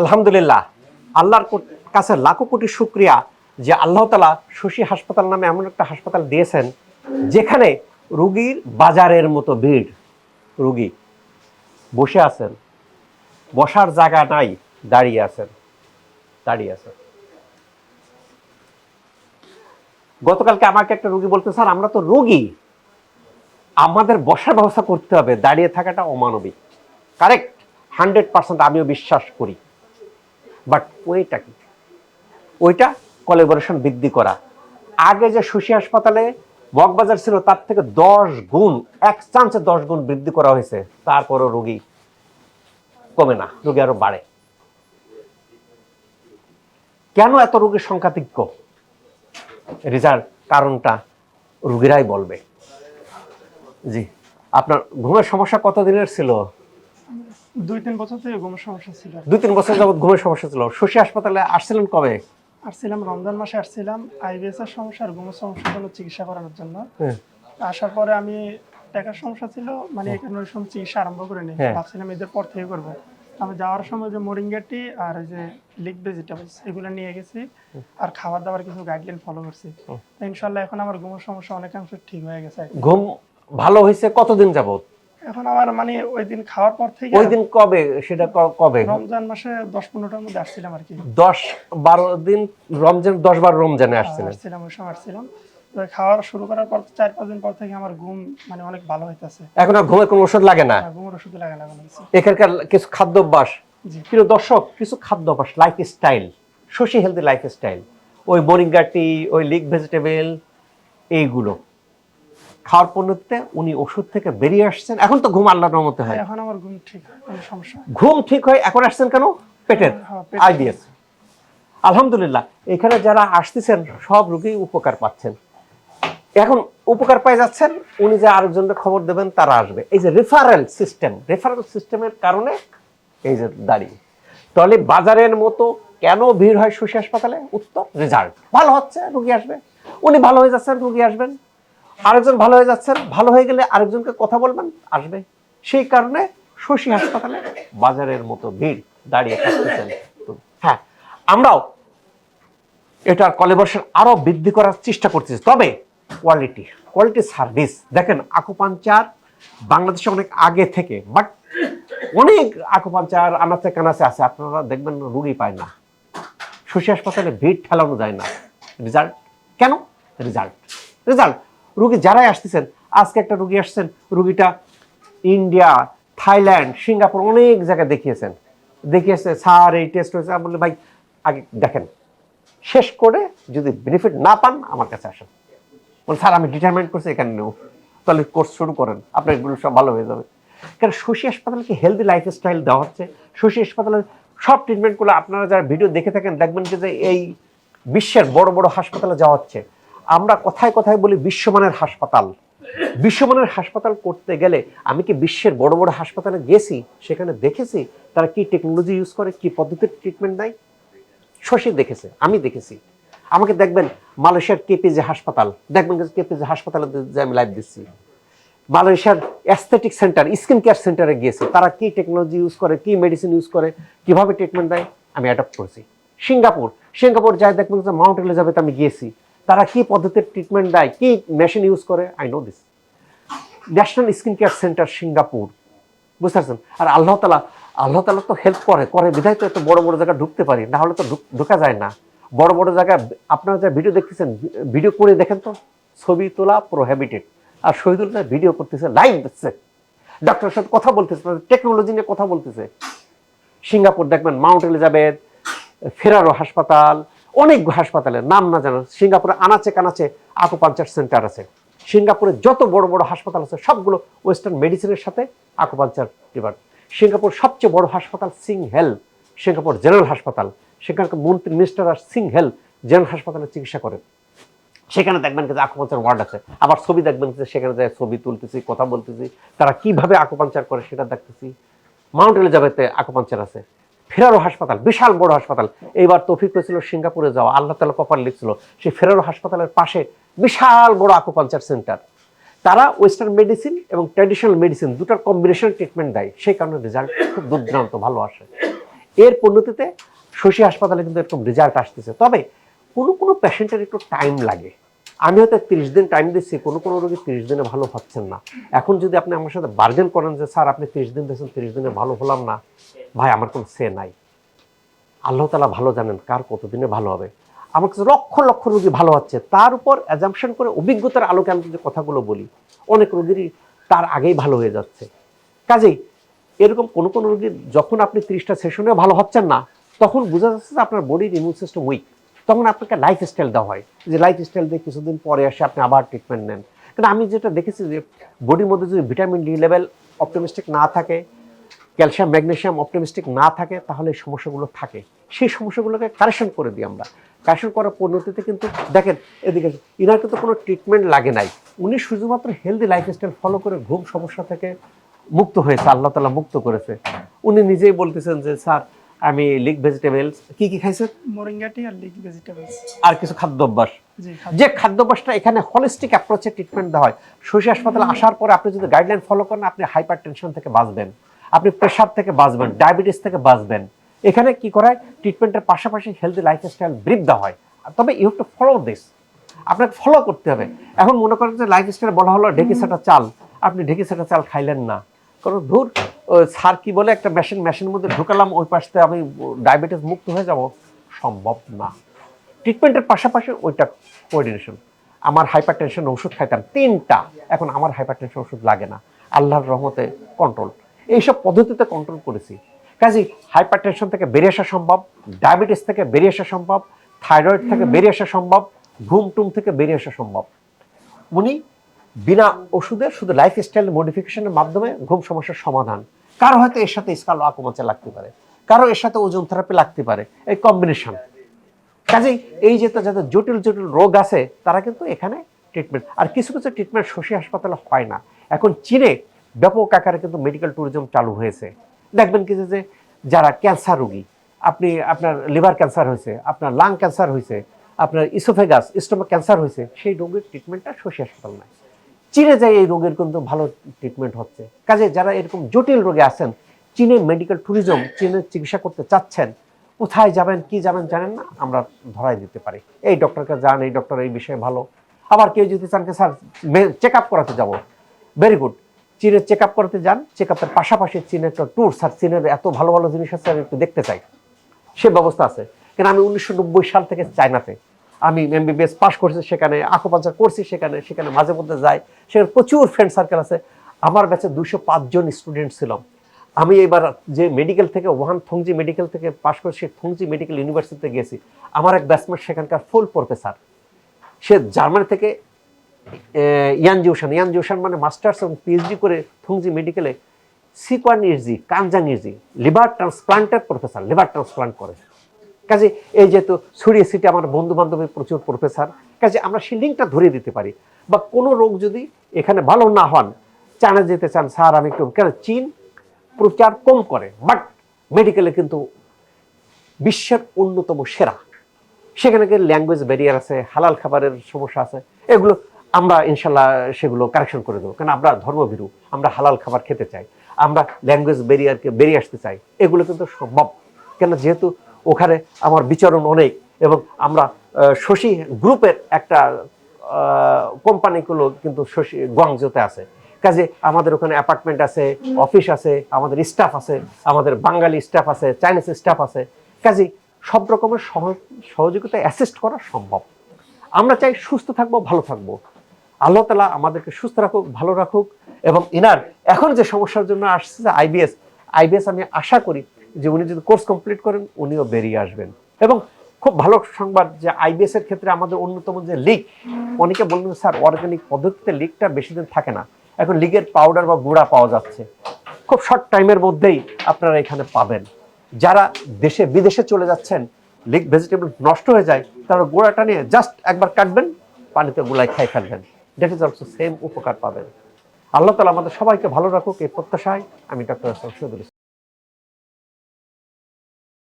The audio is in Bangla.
আলহামদুলিল্লাহ, আল্লাহর কাছে লাখো কোটি শুক্রিয়া যে আল্লাহ তালা শশী হাসপাতাল নামে এমন একটা হাসপাতাল দিয়েছেন, যেখানে রুগীর বাজারের মতো ভিড়। রুগী বসে আছেন, বসার জায়গা নাই, দাঁড়িয়ে আছেন দাঁড়িয়ে আছেন। গতকালকে আমাকে একটা রুগী বলতে স্যার, আমরা তো রোগী। আমাদের বসার ব্যবস্থা করতে হবে, দাঁড়িয়ে থাকাটা অমানবিক। কারেক্ট হান্ড্রেড পার্সেন্ট আমিও বিশ্বাস করি। বাট ওইটা কি? ওইটা কোলাবোরেশন বৃদ্ধি করা। আগে যে শশী হাসপাতালে মগবাজার ছিল, তার থেকে দশ গুণ, এক চান্সে দশ গুণ বৃদ্ধি করা হয়েছে। তারপরও রোগী কমে না, রোগী আরও বাড়ে। কেন এত রোগীর সংখ্যা তীক্ষ্ণ রেজাল্ট কারণটা রুগীরাই বলবে। জি, আপনার ঘুমের সমস্যা কত দিনের ছিল? দুই তিন বছর থেকে ঘুমের সমস্যা ছিল। দুই তিন বছর যাবত ঘুমের সমস্যা ছিল। শশী হাসপাতালে আসছিলেন কবে? আসছিলাম রমজান মাসে আসছিলাম। আইবিএস এর সমস্যা আর ঘুমের সমস্যার জন্য চিকিৎসা করানোর জন্য। হ্যাঁ। আসার পরে আমি টাকার সমস্যা ছিল মানে এখানে ওই সময় চিকিৎসা আরম্ভ করে নি হ্যাঁ। ভাবছিলাম এদের পর থেকে করব। আমি যাওয়ার সময় যে মোরিঙ্গাটি আর যে লিক ভেজিটেবলস এগুলো নিয়ে গেছি। আর খাবার দাবার কিছু গাইডলাইন ফলো করছি। ইনশাল্লাহ এখন আমার ঘুমের সমস্যা অনেকাংশ ঠিক হয়ে গেছে। ঘুম ভালো হয়েছে কতদিন যাবত এখন আমার মানে ওই দিন খাওয়ার পর থেকে ওই দিন কবে? সেটা কবে? রমজান মাসে দশ পনেরোটার মধ্যে আসছিলাম আর কি। দশ বারো দিন রমজান দশ বারো রমজানে আসছিলেন। আসছিলাম ওই সময় আসছিলাম। খাওয়া শুরু করার পর চার পাঁচ দিন পর থেকে আমার ঘুম মানে অনেক ভালো হইতেছে। এখন আর ঘুমের কোনো ওষুধ লাগে না? ঘুমের ওষুধ লাগে না এখানকার কিছু খাদ্য অভ্যাস প্রিয় দর্শক কিছু খাদ্য অভ্যাস life style Shashi healthy life style ওই মোরিঙ্গা টি ওই লিক ভেজিটেবল এইগুলো। খাওয়ার পণ্যতে উনি ওষুধ থেকে বেরিয়ে আসছেন। এখন তো ঘুম আল্লাহর রহমতে হয়। এখন আমার ঘুম ঠিক হয় সমস্যা ঘুম ঠিক হয় এখন আসছেন কেন? পেটের হ্যাঁ, পেটের। আইবিএস আলহামদুলিল্লাহ এখানে যারা আসতেছেন সব রোগী উপকার পাচ্ছেন। এখন উপকার পেয়ে যাচ্ছেন উনি যে আরেকজনকে খবর দেবেন তারা আসবে। এই যে রেফারেল সিস্টেম রেফারেল সিস্টেমের কারণে এই যে দাঁড়িয়ে। তাহলে বাজারের মতো কেন ভিড় হয় শশী হাসপাতালে? উত্তর রেজাল্ট ভালো হচ্ছে রুগী আসবে। উনি ভালো হয়ে যাচ্ছেন রুগী আসবেন। আরেকজন ভালো হয়ে যাচ্ছেন, ভালো হয়ে গেলে আরেকজনকে কথা বলবেন, আসবে। সেই কারণে শশী হাসপাতালে বাজারের মতো ভিড় দাঁড়িয়ে থাকতেছেন। হ্যাঁ আমরাও এটার কলেবর্ষণ আরও বৃদ্ধি করার চেষ্টা করতেছি তবে কোয়ালিটি কোয়ালিটি সার্ভিস দেখেন আকুপাঞ্চার বাংলাদেশে অনেক আগে থেকে বাট অনেক আকুপাঞ্চার আনাচে কানাচে আছে, আপনারা দেখবেন রুগী পায় না। শশী হাসপাতালে ভিড় ঠেলানো যায় না। রেজাল্ট, কেন? রেজাল্ট। রেজাল্ট রুগী যারাই আসতেছেন, আজকে একটা রুগী আসছেন, রুগীটা ইন্ডিয়া থাইল্যান্ড সিঙ্গাপুর অনেক জায়গায় দেখিয়েছেন। দেখিয়েছে, স্যার, এই টেস্ট হয়েছে। আমি ভাই, আগে দেখেন, শেষ করে যদি বেনিফিট না পান, আমার কাছে আসেন। বলে, স্যার, আমি ডিটারমেন্ট করছি, এখানে নেব। তাহলে কোর্স শুরু করেন, আপনার এগুলো সব ভালো হয়ে যাবে। কারণ শশী হাসপাতালকে হেলদি লাইফ স্টাইল দেওয়া হচ্ছে? শশী হাসপাতালের সব ট্রিটমেন্টগুলো আপনারা যারা ভিডিও দেখে থাকেন, দেখবেন যে এই বিশ্বের বড় বড় হাসপাতালে যাওয়া হচ্ছে। আমরা কথায় কথায় বলি বিশ্বমানের হাসপাতাল। বিশ্বমানের হাসপাতাল করতে গেলে আমি কি বিশ্বের বড় বড় হাসপাতালে গেছি, সেখানে দেখেছি, তারা কি টেকনোলজি ইউজ করে, কি পদ্ধতির ট্রিটমেন্ট দেয়? শশী দেখেছে, আমি দেখেছি। আমাকে দেখবেন মালয়েশিয়ার কেপিজে হাসপাতাল, দেখবেন কেপিজে হাসপাতালে যে আমি লাইভ দিচ্ছি। মালয়েশিয়ার অ্যাস্থেটিক সেন্টার স্কিন কেয়ার সেন্টারে গিয়েছে, তারা কি টেকনোলজি ইউজ করে, কি মেডিসিন ইউজ করে, কীভাবে ট্রিটমেন্ট দেয়? আমি অ্যাডপ্ট করেছি। সিঙ্গাপুর সিঙ্গাপুর যাই দেখবেন মাউন্ট এলিজাবেথ আমি গিয়েছি। তারা কি পদ্ধতির ট্রিটমেন্ট দেয়? কি মেশিন ইউজ করে? I know this national skin care centre Singapore বুঝতে পারছেন আর আল্লাহ তালা আল্লাহ তালা তো হেল্প করে করে। বিধায় তো এত বড় বড় জায়গায় ঢুকতে পারি, না হলে তো ঢুক- যায় না। বড় বড় জায়গায়, আপনারা যা ভিডিও দেখতেছেন ভিডিও করে দেখেন তো? ছবি তোলা প্রোহেবিটেড আর শহীদুল ভাই ভিডিও করতেছে লাইভ দিচ্ছে। ডক্টরের সাথে কথা বলতেছে টেকনোলজি নিয়ে কথা বলতেছে। সিঙ্গাপুর দেখবেন মাউন্ট এলিজাবেথ ফেরারো হাসপাতাল অনেক হাসপাতালের নাম না জানো, সিঙ্গাপুরে আনাচে কানাচে আকুপাঞ্চার সেন্টার আছে। সিঙ্গাপুরে যত বড় বড় হাসপাতাল আছে, সবগুলো ওয়েস্টার্ন মেডিসিনের সাথে আকুপাঞ্চার ডিপার্ট সিঙ্গাপুর সবচেয়ে বড় হাসপাতাল সিং হেল সিঙ্গাপুর জেনারেল হাসপাতাল। সেখানকার মন্ত্রী মিনিস্টার আর সিং হেল জেনারেল হাসপাতালে চিকিৎসা করেন। সেখানে দেখবেন যে আকুপাঞ্চার ওয়ার্ড আছে। আবার ছবি দেখবেন যে সেখানে যায় ছবি তুলতেছি, কথা বলতেছি, তারা কীভাবে আকুপাঞ্চার করে সেটা দেখতেছি। মাউন্ট এলিজাবেথে আকুপাঞ্চার আছে। ফেরারো হাসপাতাল, বিশাল বড় হাসপাতাল। এইবার তৌফিক হয়েছিল সিঙ্গাপুরে যাওয়া, আল্লাহ তালা কপাল লিখছিল, সেই ফেরারো হাসপাতালের পাশে বিশাল বড় আকুপাঞ্চার সেন্টার। তারা ওয়েস্টার্ন মেডিসিন এবং ট্র্যাডিশনাল মেডিসিন দুটার কম্বিনেশন ট্রিটমেন্ট দেয়, সেই কারণে রেজাল্ট খুব দুর্দান্ত, ভালো আসে। এর পরিণতিতে শশী হাসপাতালে কিন্তু এরকম রেজাল্ট আসতেছে। তবে কোনো কোনো পেশেন্টের একটু টাইম লাগে। আমি হয়তো তিরিশ দিন টাইম দিচ্ছি কোনো কোনো রোগী তিরিশ দিনে ভালো হচ্ছেন না। এখন যদি আপনি আমার সাথে বার্গেন করেন যে, স্যার, আপনি তিরিশ দিন দিয়েছেন, তিরিশ দিনে ভালো হলাম না। ভাই, আমার কোনো সে নাই। আল্লাহ তালা ভালো জানেন কার কতদিনে ভালো হবে। আমার কাছে লক্ষ লক্ষ রোগী ভালো হচ্ছে। তার উপর অ্যাজামশন করে অভিজ্ঞতার আলোকে আমি যে কথাগুলো বলি, অনেক রোগীরই তার আগেই ভালো হয়ে যাচ্ছে। কাজেই এরকম কোনো কোনো রোগীর যখন আপনি তিরিশটা সেশনে ভালো হচ্ছেন না, তখন বোঝা যাচ্ছে যে আপনার বডির ইমিউন সিস্টেম উইক তখন আপনাকে লাইফ স্টাইল দেওয়া হয় যে লাইফ স্টাইল দিয়ে কিছুদিন পরে আসে আপনি আবার ট্রিটমেন্ট নেন। কিন্তু আমি যেটা দেখেছি যে বডির মধ্যে যদি ভিটামিন ডি লেভেল অপটিমিস্টিক না থাকে ক্যালসিয়াম ম্যাগনেসিয়াম অপটিমিস্টিক না থাকে, তাহলে এই সমস্যাগুলো থাকে। সেই সমস্যাগুলোকে কারেকশন করে দিই আমরা। কারেকশন করার পরিণতিতে কিন্তু দেখেন, এদিকে ইনার কিন্তু কোনো ট্রিটমেন্ট লাগে নাই। উনি শুধুমাত্র হেলদি লাইফস্টাইল ফলো করে ঘুম সমস্যা থেকে মুক্ত হয়েছে, আল্লাহ তালা মুক্ত করেছে। উনি নিজেই বলতেছেন যে, স্যার আমি লিক ভেজিটেবলস কি কি খাইছেন মোরিঙ্গা টি আর লিক ভেজিটেবলস আর কিছু খাদ্যাভ্যাস। জি যে খাদ্যাভ্যাসটা এখানে হলিস্টিক অ্যাপ্রোচে ট্রিটমেন্ট দেওয়া হয় শশী হাসপাতালে আসার পরে আপনি যদি গাইডলাইন ফলো করেন আপনি হাইপার টেনশন থেকে বাঁচবেন আপনি প্রেশার থেকে বাঁচবেন ডায়াবেটিস থেকে বাঁচবেন। এখানে কি করা হয়? ট্রিটমেন্টের পাশাপাশি হেলদি লাইফস্টাইল দেওয়া হয়। তবে ইউ টু ফলো দিস আপনাকে ফলো করতে হবে। এখন মনে করেন যে লাইফস্টাইল বলা হলো ঢেকি সেটা চাল। আপনি ঢেকি সেটা চাল খাইলেন না। কারণ ধূর স্যার কি বলে একটা মেশিন মেশিনের মধ্যে ঢুকালাম ওই পাশে আমি ডায়াবেটিস মুক্ত হয়ে যাব। সম্ভব না। ট্রিটমেন্টের পাশাপাশি ওইটা কোঅর্ডিনেশন আমার হাইপার টেনশন ওষুধ খাইতাম তিনটা। এখন আমার হাইপার টেনশন ওষুধ লাগে না। আল্লাহর রহমতে কন্ট্রোল এইসব পদ্ধতিতে কন্ট্রোল করেছি। কাজে হাইপার টেনশন থেকে বেরিয়ে আসা সম্ভব ডায়াবেটিস থেকে বেরিয়ে আসা সম্ভব থাইরয়েড থেকে বেরিয়ে আসা সম্ভব ঘুম টুম থেকে বেরিয়ে আসা সম্ভব। উনি বিনা ওষুধে শুধু লাইফস্টাইল মডিফিকেশনের মাধ্যমে ঘুম সমস্যার সমাধান। কারও হয়তো এর সাথে স্কাল আকমাচা লাগতে পারে, কারও এর সাথে ওজন থেরাপি লাগতে পারে, এই কম্বিনেশন কাজেই এই যে যাদের জটিল জটিল রোগ আছে, তারা কিন্তু এখানে ট্রিটমেন্ট আর কিছু কিছু ট্রিটমেন্ট শশী হাসপাতালে হয় না। এখন চীনে ব্যাপক আকারে কিন্তু মেডিকেল ট্যুরিজম চালু হয়েছে। দেখবেন কি যে যারা ক্যান্সার রোগী, আপনি, আপনার লিভার ক্যান্সার হয়েছে, আপনার লাং ক্যান্সার হয়েছে, আপনার ইসোফেগাস স্টোমাক ক্যান্সার হয়েছে, সেই রোগের ট্রিটমেন্টটা শশী হাসপাতাল নাই। চীনে যাই এই রোগের কিন্তু ভালো ট্রিটমেন্ট হচ্ছে। কাজে যারা এরকম জটিল রোগে আছেন, চীনে মেডিকেল ট্যুরিজম চীনে চিকিৎসা করতে চাচ্ছেন, কোথায় যাবেন, কি যাবেন জানেন না? আমরা ধরাই দিতে পারি। এই ডক্টরকে যান, এই ডক্টর এই বিষয়ে ভালো। আবার কেউ যদি চান স্যার চেক আপ করাতে যাব। ভেরি গুড চীনের চেক আপ করাতে যান। চেক আপের পাশাপাশি চীনের একটা ট্যুর স্যার, চীনের এত ভালো ভালো জিনিস আছে, আমি একটু দেখতে চাই। সে ব্যবস্থা আছে। কেন আমি উনিশশো নব্বই সাল থেকে চায়নাতে। আমি এমবিবিএস পাস করছি সেখানে আকুপাঞ্চার করছি সেখানে সেখানে মাঝে মধ্যে যাই, সেখানে প্রচুর ফ্রেন্ড সার্কেল আছে। আমার ব্যাচে দুশো পাঁচজন স্টুডেন্ট ছিলাম আমি এবার যে মেডিকেল থেকে ওয়ান থংজি মেডিকেল থেকে পাশ করে সে থংজি মেডিকেল ইউনিভার্সিটিতে গেছি। আমার এক ব্যাচমেট সেখানকার ফুল প্রফেসর সে জার্মানি থেকে ইয়ান জিউশান ইয়ান জিউশান মানে মাস্টার্স এবং পিএইচডি করে থংজি মেডিকেলে সিকোয়ান ইরজি কানজাং ইরজি লিভার ট্রান্সপ্লান্টের প্রফেসর লিভার ট্রান্সপ্লান্ট করে। কাজে এই যেহেতু ছড়িয়ে সিটে আমার বন্ধু বান্ধবের প্রচুর প্রফেসর কাজে আমরা সেই লিঙ্কটা ধরিয়ে দিতে পারি। বা কোনো রোগ যদি এখানে ভালো না হন চায়না যেতে চান, স্যার আমি একটু কেন চীন প্রচার কম করে বাট মেডিকেলে কিন্তু বিশ্বের অন্যতম সেরা। সেখানে ল্যাঙ্গুয়েজ ব্যারিয়ার আছে, হালাল খাবারের সমস্যা আছে, এগুলো আমরা ইনশাল্লাহ সেগুলো কারেকশন করে দেবো। কারণ আমরা ধর্মভীরু, আমরা হালাল খাবার খেতে চাই, আমরা ল্যাঙ্গুয়েজ ব্যারিয়ারকে বেরিয়ে আসতে চাই, এগুলো কিন্তু সম্ভব। কেন যেহেতু ওখানে আমার বিচরণ অনেক এবং আমরা শশী গ্রুপের একটা কোম্পানিগুলো কিন্তু শশী গুয়াংজোতে আছে। কাজে আমাদের ওখানে অ্যাপার্টমেন্ট আছে, অফিস আছে, আমাদের স্টাফ আছে, আমাদের বাঙালি স্টাফ আছে, চাইনিজ স্টাফ আছে। কাজে সব রকমের সহ- সহযোগিতা অ্যাসিস্ট করা সম্ভব। আমরা চাই সুস্থ থাকব, ভালো থাকব। আল্লাহ তালা আমাদেরকে সুস্থ রাখুক, ভালো রাখুক এবং ইনার এখন যে সমস্যার জন্য আসছে যে আইবিএস আইবিএস আমি আশা করি যে উনি যদি কোর্স কমপ্লিট করেন, উনিও বেরিয়ে আসবেন। এবং খুব ভালো সংবাদ যে আইবিএস এর ক্ষেত্রে আমাদের অন্যতম যে লিক অনেকে বললেন, স্যার অর্গানিক পদ্ধতিতে লিকটা বেশি দিন থাকে না। এখন লিগের পাউডার বা গুঁড়া পাওয়া যাচ্ছে। খুব শর্ট টাইমের মধ্যেই আপনারা এখানে পাবেন। যারা দেশে, বিদেশে চলে যাচ্ছেন লিক ভেজিটেবল নষ্ট হয়ে যায়, তারা গোড়াটা নিয়ে জাস্ট একবার কাটবেন, পানিতে গুলাই খাই ফেলবেন। দ্যাট ইজ অলসো সেম উপকার পাবেন। আল্লাহ তালা আমাদের সবাইকে ভালো রাখুক, এই প্রত্যাশায় আমি ডক্টর ইসলাম।